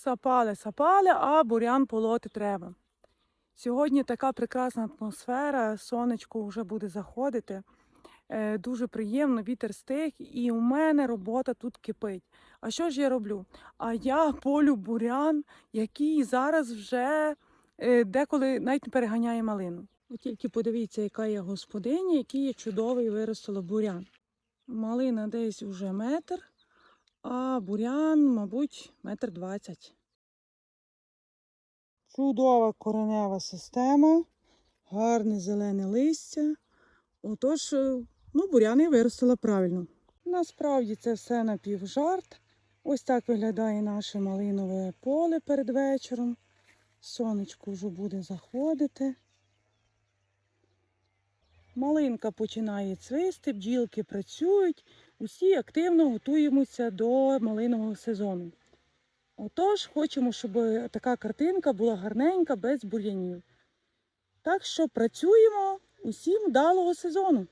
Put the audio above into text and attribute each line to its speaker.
Speaker 1: Сапали, сапали, а бурян полоти треба. Сьогодні така прекрасна атмосфера, сонечко вже буде заходити. Е, Дуже приємно, вітер стих, і у мене робота тут кипить. А що ж я роблю? А я полю бурян, який зараз вже е, деколи навіть не переганяє малину. От тільки подивіться, яка я господиня, який я чудовий виростила бурян. Малина десь уже метр, а бурян, мабуть, метр двадцять. Чудова коренева система, гарне зелене листя. Отож, е, ну, буряни виростила правильно. Насправді це все напівжарт. Ось так виглядає наше малинове поле перед вечором. Сонечко вже буде заходити. Малинка починає цвисти, бджілки працюють, усі активно готуємося до малинового сезону. Отож, хочемо, щоб така картинка була гарненька, без бур'янів. Так що працюємо усім вдалого сезону.